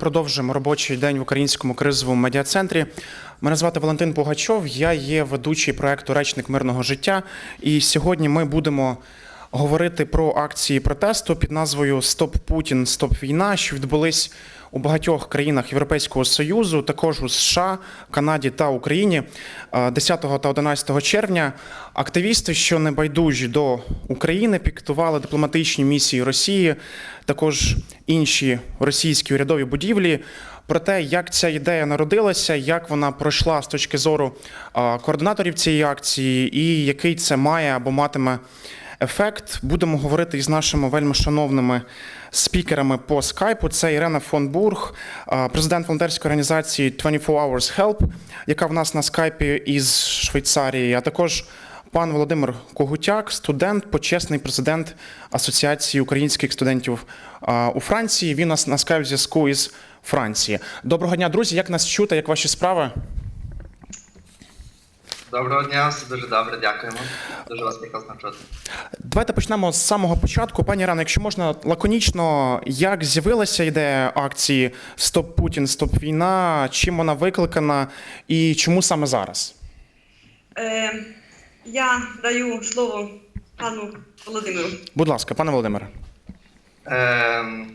Продовжуємо робочий день в українському кризовому медіа-центрі. Мене звати Валентин Пугачов. Я є ведучий проекту Речник мирного життя. І сьогодні ми будемо говорити про акції протесту під назвою Стоп Путін, Стоп війна, що відбулись у багатьох країнах Європейського Союзу, також у США, Канаді та Україні е, 10 та 11 червня. Активісти, що не байдужі до України, піктували дипломатичні місії Росії, також інші російські урядові будівлі. Про те, як ця ідея народилася, як вона пройшла з точки зору е, координаторів цієї акції, і який це має або матиме ефект. Будемо говорити із нашими вельми шановними спікерами по скайпу. Це Ірена фон Бург, е, президент волонтерської організації 24 Hours Help, яка в нас на скайпі із Швейцарії, а також пан Володимир Когутяк, студент, почесний президент Асоціації українських студентів е, у Франції. Він нас на скайп зв'язку із Франції. Доброго дня, друзі. Як нас чути? Як ваші справи? Доброго дня, все дуже добре, дякуємо. Дуже вас прекрасно чути. Давайте почнемо з самого початку. Пані Рано, якщо можна лаконічно, як з'явилася ідея акції Стоп Путін, Стоп війна, чим вона викликана і чому саме зараз? Е, я даю слово пану Володимиру. Будь ласка, пане Володимире. Ем,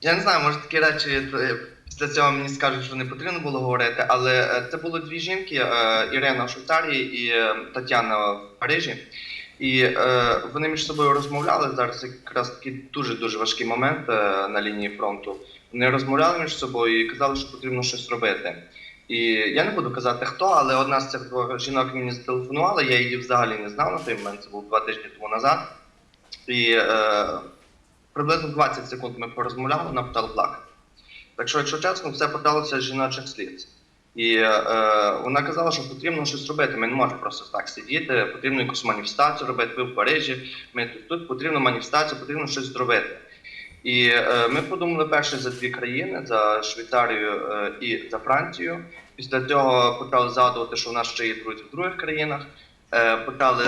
я не знаю, може такі речі е, після цього мені скажуть, що не потрібно було говорити, але е, це були дві жінки: е, Ірина в Швейцарії і е, Тетяна в Парижі. І вони між собою розмовляли зараз якраз такий дуже дуже важкий момент на лінії фронту. Вони розмовляли між собою і казали, що потрібно щось робити. І я не буду казати хто, але одна з цих двох жінок мені зателефонувала. Я її взагалі не знав на той момент. Це був два тижні тому назад. І приблизно 20 секунд ми порозмовляли, вона почала плакати. Так що, якщо чесно, все почалося з жіночих сліз. І е, вона казала, що потрібно щось робити. Ми не можемо просто так сидіти, потрібно якусь маніфестацію робити. Ви в Парижі, ми тут, тут потрібно маніфестацію, потрібно щось зробити. І е, ми подумали перше за дві країни: за Швейцарію е, і за Францію. Після цього почали згадувати, що в нас ще є друзі в других країнах. Е, почали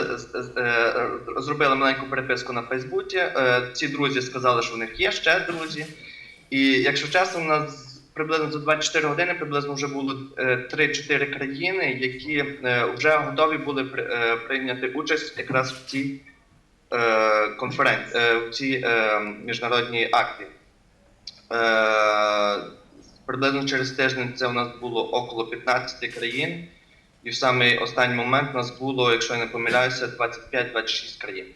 е, зробили маленьку переписку на Фейсбуці. Е, ці друзі сказали, що в них є ще друзі. І якщо чесно, у нас приблизно за 24 години приблизно вже було е, 3-4 країни, які е, вже готові були е, прийняти участь якраз в цій е, конференції, е, в цій е, міжнародній акції. Е, приблизно через тиждень це у нас було около 15 країн, і в самий останній момент у нас було, якщо я не помиляюся, 25-26 країн.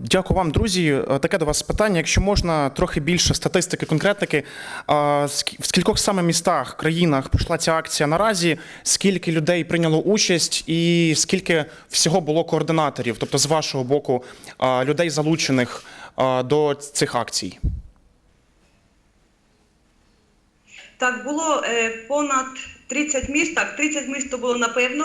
Дякую вам, друзі. Таке до вас питання. Якщо можна, трохи більше статистики, конкретики. В скількох саме містах, країнах пройшла ця акція наразі? Скільки людей прийняло участь, і скільки всього було координаторів, тобто з вашого боку, людей залучених до цих акцій? Так, було е, понад 30 міст, так, 30 міст то було напевно.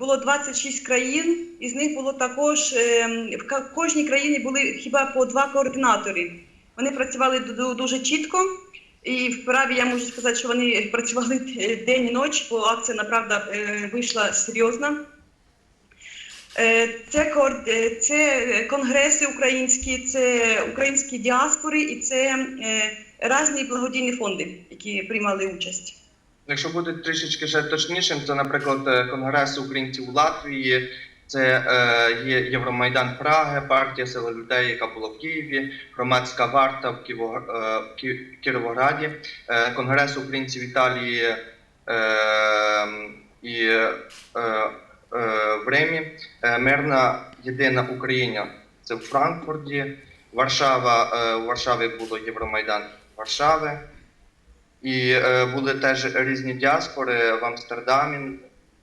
Було 26 країн, із них було також е, в кожній країні були хіба по два координатори. Вони працювали ду- ду- дуже чітко, і вправі я можу сказати, що вони працювали е, день і ніч, бо акція направда е, вийшла серйозна. Це, це конгреси українські, це українські діаспори і це різні благодійні фонди, які приймали участь. Якщо бути трішечки ще точнішим, це, наприклад, е, Конгрес українців у Латвії, це е, є Євромайдан Праги, партія Сила людей, яка була в Києві, громадська варта в, Києво, е, Кіровограді, е, Конгрес українців Італії і е, в Римі, Мирна Єдина Україна це в Франкфурті, Варшава, е, в Варшаві було Євромайдан Варшави. І е, були теж різні діаспори в Амстердамі,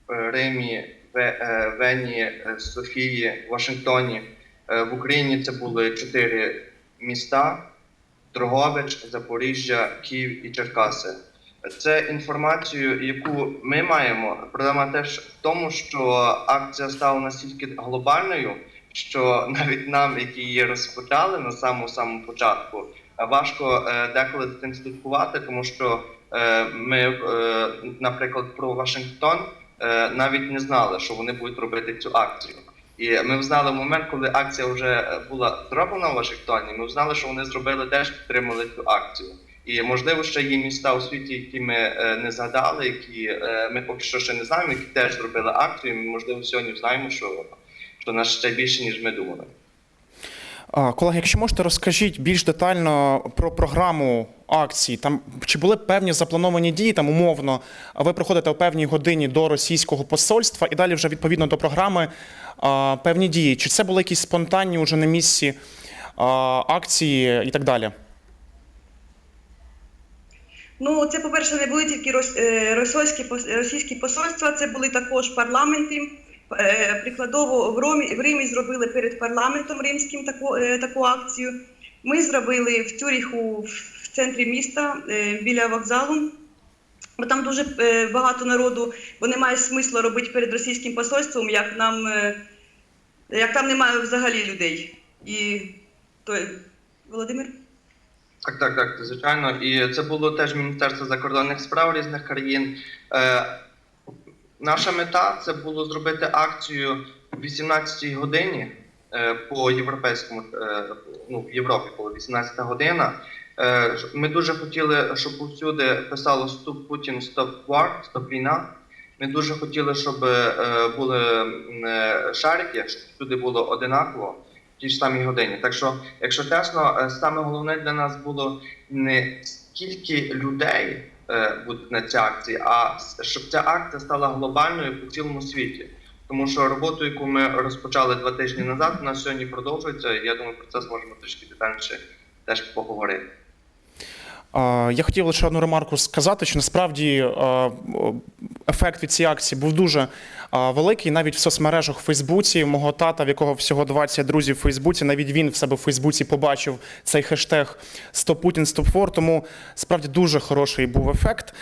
е, Римі, е, Вені, е, Софії, Вашингтоні. В Україні це були чотири міста: Дрогобич, Запоріжжя, Київ і Черкаси. Це інформацію, яку ми маємо. Проблема теж в тому, що акція стала настільки глобальною, що навіть нам, які її розпочали на самому самому початку, важко е, деколи з цим слідкувати, тому що е, ми, е, наприклад, про Вашингтон навіть не знали, що вони будуть робити цю акцію. І ми знали в момент, коли акція вже була зроблена в Вашингтоні. Ми знали, що вони зробили теж підтримали цю акцію. І можливо, ще є міста у світі, які ми не згадали, які ми поки що ще не знаємо, які теж зробили акцію. І ми, можливо, сьогодні знаємо, що, що нас ще більше, ніж ми думали. Колеги, якщо можете, розкажіть більш детально про програму акції. Там чи були певні заплановані дії, там умовно, ви приходите о певній годині до російського посольства і далі вже відповідно до програми певні дії. Чи це були якісь спонтанні уже на місці акції і так далі? Ну, це, по-перше, не були тільки е, російські посольства, це були також парламенти. Е, Прикладово в Ромі в Римі зробили перед парламентом римським таку, е, таку акцію. Ми зробили в Цюріху в центрі міста е, біля вокзалу. Бо там дуже багато народу, бо немає смислу робити перед російським посольством, як нам як там немає взагалі людей. І той Володимир? Так, так, так, звичайно. І це було теж Міністерство закордонних справ різних країн. Наша мета це було зробити акцію в 18-й годині е, по європейському, е, ну, в Європі було 18 година. Е, ми дуже хотіли, щоб усюди писало Стоп Путін, Стоп Вар, Стоп війна. Ми дуже хотіли, щоб були шарики, щоб всюди було одинаково в тій ж самій годині. Так що, якщо чесно, саме головне для нас було не скільки людей е, буде на цій акції, а щоб ця акція стала глобальною по цілому світі. Тому що роботу, яку ми розпочали два тижні назад, вона сьогодні продовжується. і Я думаю, про це зможемо трішки детальніше теж поговорити. Я хотів лише одну ремарку сказати, що насправді ефект від цієї акції був дуже великий. Навіть в соцмережах у Фейсбуці мого тата, в якого всього 20 друзів в Фейсбуці, навіть він в себе в Фейсбуці побачив цей хештег «Стоп Путін, стоп фор. Тому справді дуже хороший був ефект.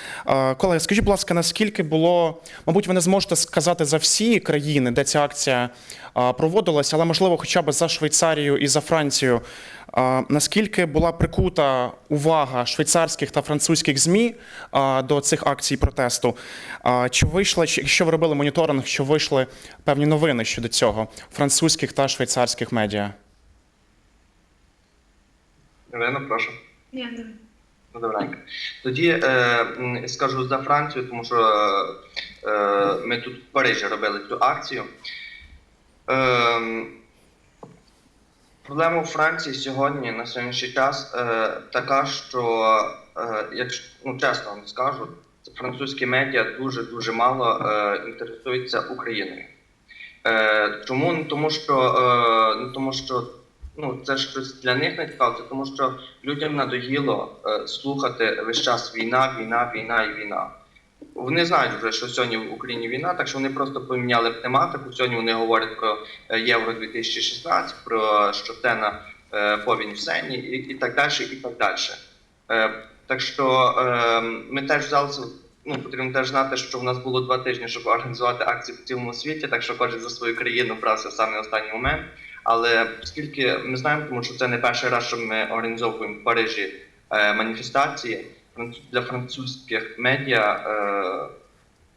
Колеги, скажіть, будь ласка, наскільки було, мабуть, ви не зможете сказати за всі країни, де ця акція проводилася, але можливо, хоча б за Швейцарію і за Францію. Наскільки була прикута увага швейцарських та французьких ЗМІ до цих акцій протесту? Чи вийшли, чи- якщо ви робили моніторинг, що вийшли певні новини щодо цього французьких та швейцарських медіа? Ірина, прошу. Ні, не. Ну, добренько. Тоді е, скажу за Францію, тому що е, ми тут в Парижі робили цю акцію. Е, проблема у Франції сьогодні на сьогоднішній час е, така, що, е, якщо ну, чесно вам скажу, французькі медіа дуже дуже мало е, інтересуються Україною. Е, чому? Ну, тому що, е, ну, тому що ну, це щось для них не цікаво, це тому що людям надоїло е, слухати весь час війна, війна, війна і війна. Вони знають вже, що сьогодні в Україні війна, так що вони просто поміняли тематику. Сьогодні вони говорять про е, Євро 2016, про що це на е, повінь в Сені і, і так далі, і так далі. Е, так що ми теж взялися, ну потрібно теж знати, що в нас було два тижні, щоб організувати акцію в цілому світі, так що кожен за свою країну брався в самий останній момент. Але оскільки ми знаємо, тому що це не перший раз, що ми організовуємо в Парижі маніфестації для французьких медіа, е,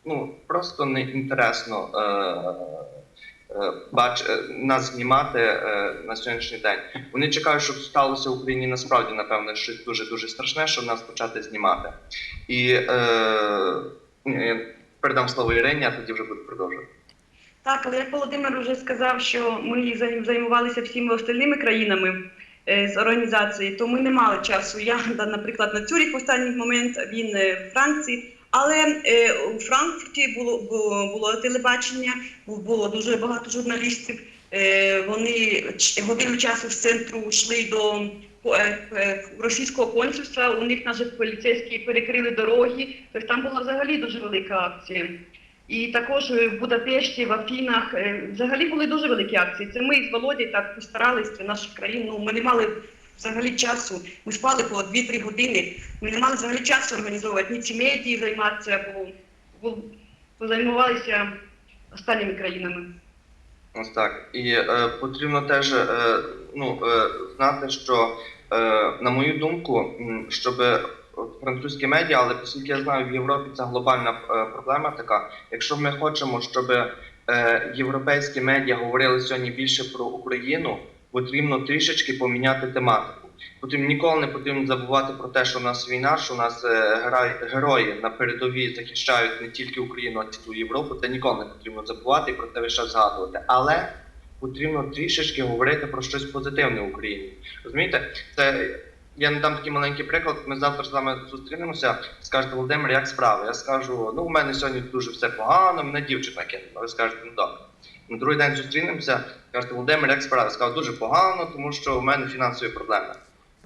ну просто не інтересно е, е, бач, е, нас знімати е, на сьогоднішній день. Вони чекають, щоб сталося в Україні насправді, напевно, щось дуже дуже страшне, щоб нас почати знімати. І е, я передам слово Ірині, а тоді вже буду продовжувати. Так, але як Володимир вже сказав, що ми займ- займалися всіма остальними країнами е, з організації, то ми не мали часу. Я, наприклад, на Цюріх в останній момент, він е, в Франції. Але е, у Франкфурті було, було, було телебачення, було дуже багато журналістів. Е, вони годину часу з центру йшли до е, е, російського консульства. У них наші поліцейські перекрили дороги. Тобто там була взагалі дуже велика акція. І також в Будапешті, в Афінах е, взагалі були дуже великі акції. Це ми з Володією так постаралися для наших країн. Ну, ми не мали взагалі часу. Ми спали по 2-3 години. Ми не мали взагалі часу організовувати ні ці медії займатися, бо займалися останніми країнами. Ось так. І е, потрібно теж е, ну, е, знати, що, е, на мою думку, щоб французькі медіа, але оскільки я знаю, в Європі це глобальна е, проблема така. Якщо ми хочемо, щоб е, європейські медіа говорили сьогодні більше про Україну, потрібно трішечки поміняти тематику. Потрібно ніколи не потрібно забувати про те, що у нас війна, що у нас е, герої на передовій захищають не тільки Україну, а цілу Європу. Це ніколи не потрібно забувати і про це час згадувати. Але потрібно трішечки говорити про щось позитивне в Україні. Розумієте, це я не дам такий маленький приклад. Ми завтра з вами зустрінемося. Скажете, Володимир, як справи? Я скажу: ну, у мене сьогодні дуже все погано, мене дівчина кинула. Ви скажете, ну добре. На другий день зустрінемося, кажете, Володимир, як справи? Скажу, дуже погано, тому що у мене фінансові проблеми.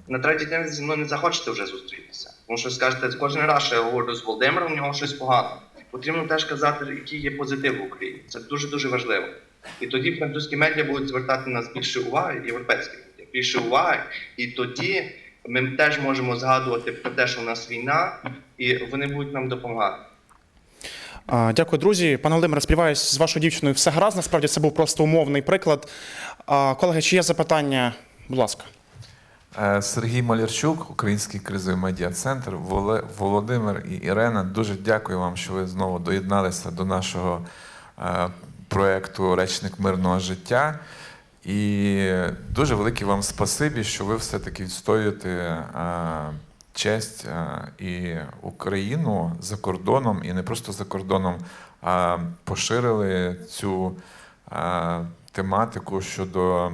На третій день зі мною не захочете вже зустрітися. Тому що скажете, кожен раз, що я говорю з Володимиром, у нього щось погано. Потрібно теж казати, який є позитив в Україні. Це дуже дуже важливо. І тоді французькі медіа будуть звертати на нас більше уваги, європейські медіа більше уваги, і тоді ми теж можемо згадувати про те, що у нас війна, і вони будуть нам допомагати. А, Дякую, друзі. Пане Володимире, сподіваюсь, з вашою дівчиною все гаразд. Насправді це був просто умовний приклад. А, Колеги, чи є запитання? Будь ласка. Е, Сергій Малярчук, Український кризовий медіа-центр. Володимир і Ірена, дуже дякую вам, що ви знову доєдналися до нашого е, проєкту Речник мирного життя. І дуже велике вам спасибі, що ви все-таки відстоюєте е, честь е, і Україну за кордоном, і не просто за кордоном, а поширили цю е, тематику щодо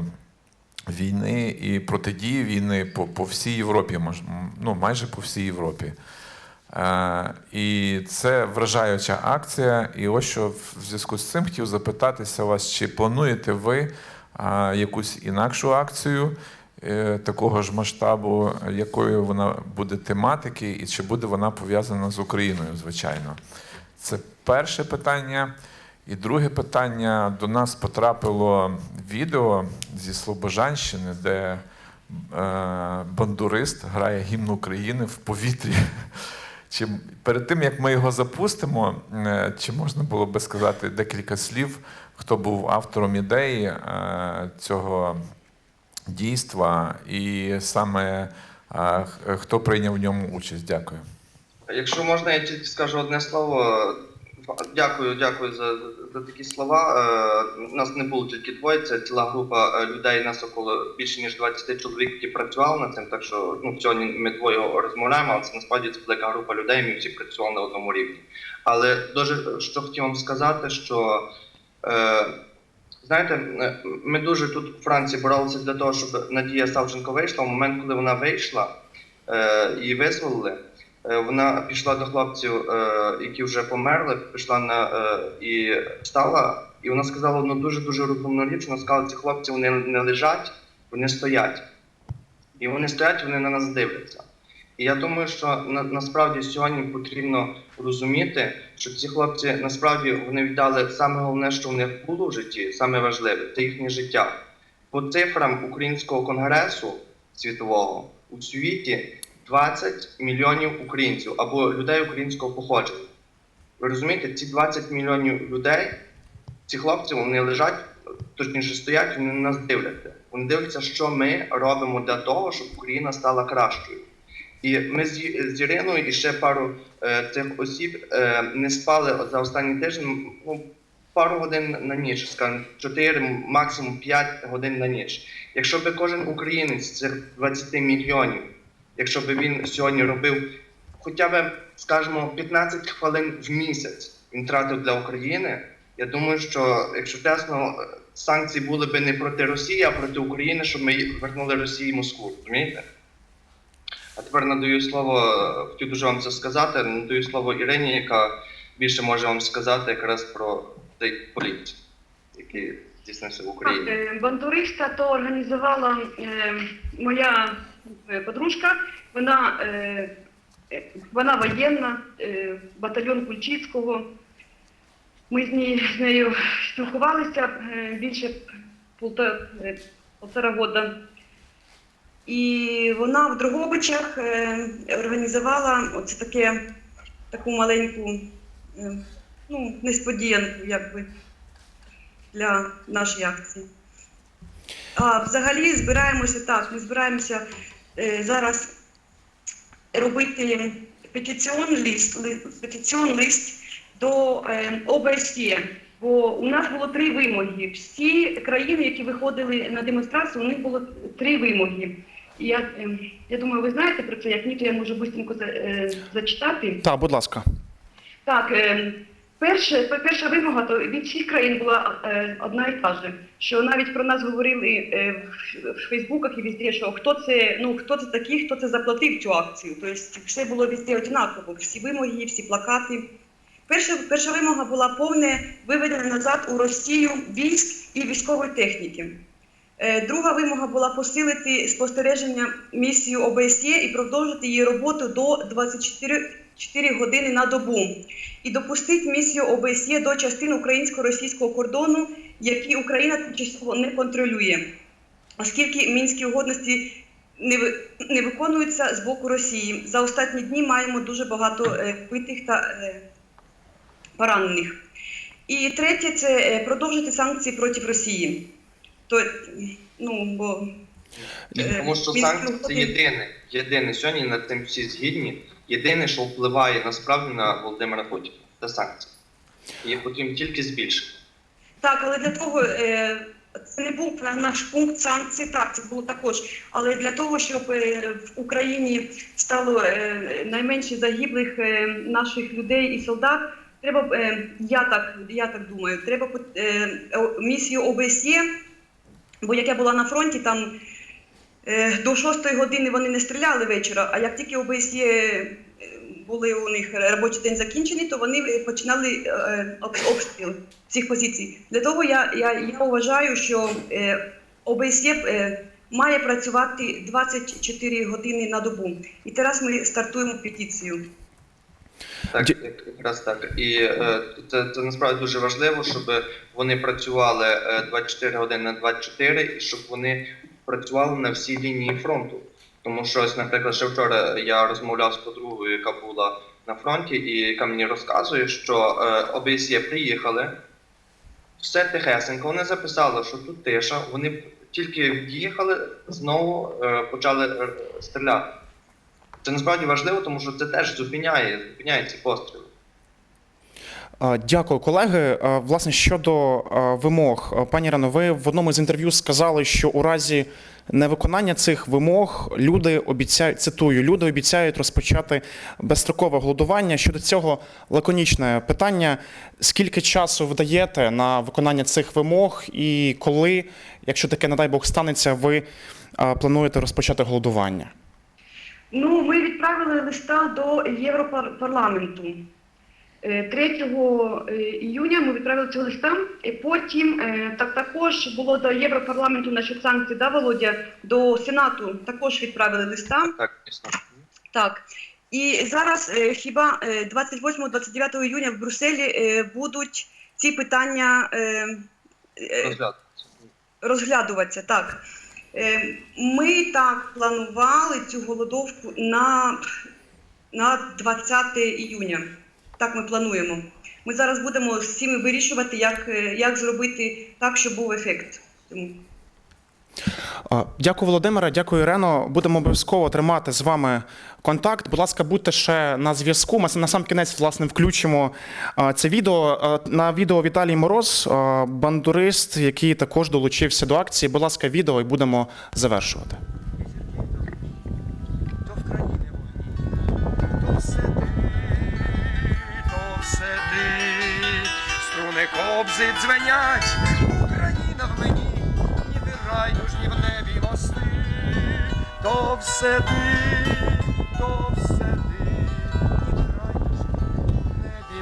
війни і протидії війни по, по всій Європі, ну майже по всій Європі. Е, і це вражаюча акція. І ось що в зв'язку з цим хотів запитатися вас, чи плануєте ви якусь інакшу акцію е, такого ж масштабу, якою вона буде тематики, і чи буде вона пов'язана з Україною, звичайно? Це перше питання. І друге питання: до нас потрапило відео зі Слобожанщини, де е, бандурист грає гімн України в повітрі. Чи перед тим як ми його запустимо, е, чи можна було би сказати декілька слів, хто був автором ідеї е, цього дійства, і саме е, хто прийняв в ньому участь? Дякую. Якщо можна, я тільки скажу одне слово. Дякую, дякую за, за такі слова. Е, нас не було тільки двоє, це ціла група людей, нас около більше ніж 20 чоловік, які працювали над цим. Так що ну, сьогодні ми двоє розмовляємо, але це насправді це велика група людей, ми всі працювали на одному рівні. Але дуже що хотів вам сказати, що знаєте, е, ми дуже тут у Франції боролися для того, щоб Надія Савченко вийшла. В момент, коли вона вийшла, е, її визволили. Е, Вона пішла до хлопців, е, які вже померли, пішла на е, і встала, і вона сказала одну дуже дуже розумну річ. Вона сказала, ці хлопці вони не лежать, вони стоять. І вони стоять, вони на нас дивляться. І я думаю, що на, насправді сьогодні потрібно розуміти, що ці хлопці насправді вони віддали саме головне, що в них було в житті, саме важливе це їхнє життя. По цифрам Українського конгресу світового у світі 20 мільйонів українців або людей українського походження. Ви розумієте, ці 20 мільйонів людей, ці хлопці, вони лежать, точніше стоять, вони на нас дивляться. Вони дивляться, що ми робимо для того, щоб Україна стала кращою. І ми з, Іриною і ще пару е, цих осіб е, не спали за останній тиждень ну, пару годин на ніч, скажімо, 4, максимум 5 годин на ніч. Якщо би кожен українець з цих 20 мільйонів якщо б він сьогодні робив хоча б, скажімо, 15 хвилин в місяць він тратив для України. Я думаю, що якщо чесно, санкції були б не проти Росії, а проти України, щоб ми вернули Росії Москву. Розумієте? А тепер надаю слово, хотів дуже вам це сказати. Надаю слово Ірині, яка більше може вам сказати якраз про цей політ, який здійснився в Україні. е, бандуриста то організувала е, моя е, подружка. Вона, вона воєнна, батальйон Кульчицького. Ми з, ній, з нею спілкувалися більше полтора, полтора года. І вона в Дрогобичах е, організувала оце таке, таку маленьку е, ну, несподіянку, якби для нашої акції. А взагалі збираємося так. Ми збираємося е, зараз робити петиціон лист, ли- петиціон лист до ОБСЄ, Бо у нас було три вимоги. Всі країни, які виходили на демонстрацію, у них було три вимоги. І я, ем, я думаю, ви знаєте про це, як ні, то я можу швидко зачитати. Так, будь ласка. Так, е, перше, перша вимога то від всіх країн була е, одна і та же, що навіть про нас говорили е, в, в Фейсбуках і везде, що хто це, ну хто це такий, хто це заплатив цю акцію. Тобто все було везде однаково, всі вимоги, всі плакати. Перша, перша вимога була повне виведення назад у Росію військ і військової техніки. Е, Друга вимога була посилити спостереження місію ОБСЄ і продовжити її роботу до 24 4 години на добу і допустити місію ОБСЄ до частин українсько-російського кордону, які Україна тимчасово не контролює, оскільки мінські угодності не, ви- не виконуються з боку Росії. За останні дні маємо дуже багато е, битих та е, поранених. І третє це е, продовжити санкції проти Росії. То, ну, бо Е, Тому що санкції це єдине, єдине сьогодні над тим всі згідні. Єдине, що впливає насправді на Володимира Путіна, це санкції. Їх потрібно тільки збільшити. Так, але для того е, це не був наш пункт санкцій, так, це було також. Але для того, щоб в Україні стало найменше загиблих наших людей і солдат, треба, е, я так, я так думаю, треба е, місію ОБСЄ, бо як я була на фронті, там е, до 6 години вони не стріляли вечора, а як тільки ОБСЄ були у них робочий день закінчений, то вони починали обстріл цих позицій. Для того я, я, я вважаю, що ОБСЄ має працювати 24 години на добу. І зараз ми стартуємо петицію. Так, якраз так. І е, це, це насправді дуже важливо, щоб вони працювали е, 24 години на 24 і щоб вони працювали на всій лінії фронту. Тому що, ось, наприклад, ще вчора я розмовляв з подругою, яка була на фронті, і яка мені розказує, що е, ОБСЄ приїхали, все тихесенько, вони записали, що тут тиша, вони тільки в'їхали, знову е, почали е, стріляти. Це насправді важливо, тому що це теж зупиняє, зупиняє ці постріли. Дякую, колеги. Власне, щодо вимог, пані Рано, ви в одному з інтерв'ю сказали, що у разі невиконання цих вимог люди обіцяють цитую, люди обіцяють розпочати безстрокове голодування. Щодо цього лаконічне питання: скільки часу ви на виконання цих вимог, і коли, якщо таке, не дай Бог, станеться, ви плануєте розпочати голодування? Ну, ми відправили листа до Європарламенту. Е, 3 е, іюня ми відправили цього листа. І потім е, так також було до Європарламенту насчет санкцій, да, Володя, до Сенату також відправили листа. Так, дійсно. Так. І зараз е, хіба е, 28-29 іюня в Брюсселі е, будуть ці питання е, е, розглядуватися. Так. Е, Ми так планували цю голодовку на, на 20 іюня. Так ми плануємо. Ми зараз будемо цими вирішувати, як, е, як зробити так, щоб був ефект. Дякую, Володимире. Дякую, Ірено. Будемо обов'язково тримати з вами контакт. Будь ласка, будьте ще на зв'язку. Ми на сам кінець власне включимо це відео. На відео Віталій Мороз, бандурист, який також долучився до акції. Будь ласка, відео і будемо завершувати. то в то все ти, то все ти, ніби райдужні в небі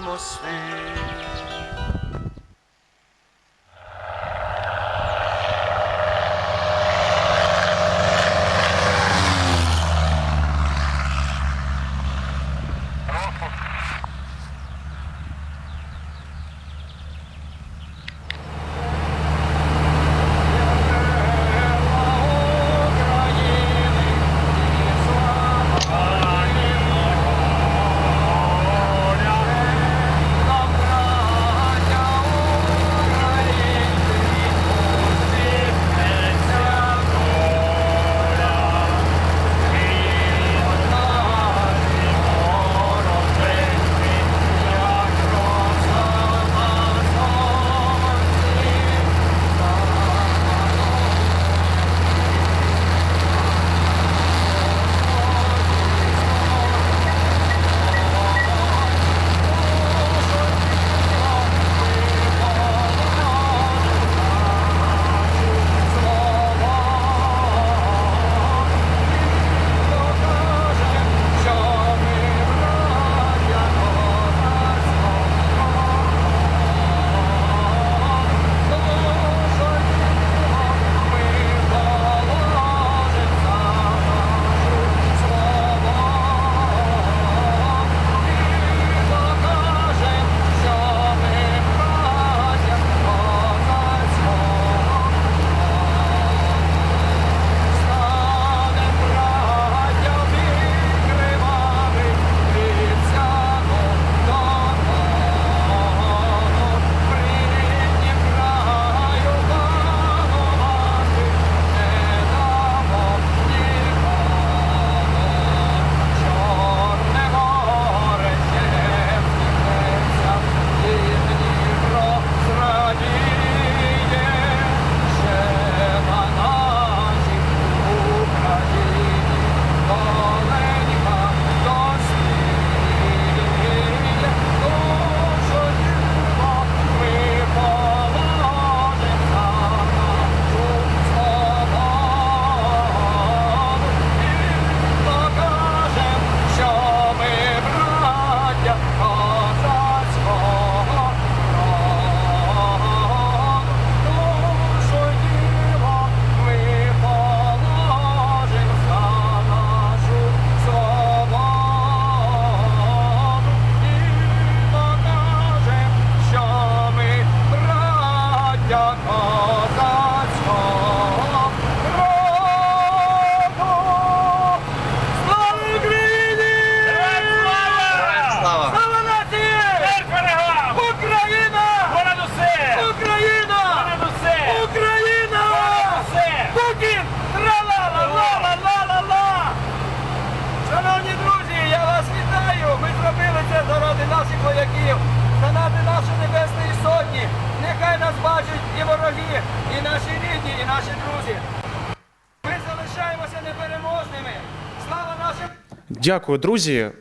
Дякую, друзі. Е,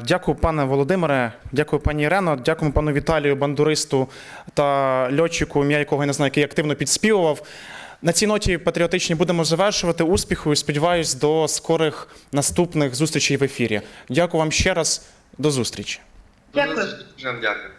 Дякую, пане Володимире. Дякую, пані Ірено. Дякую пану Віталію, бандуристу та льотчику, ім'я якого я не знаю, який активно підспівував. На цій ноті патріотичні будемо завершувати. Успіху і сподіваюсь до скорих наступних зустрічей в ефірі. Дякую вам ще раз. До зустрічі. Дякую. Дякую.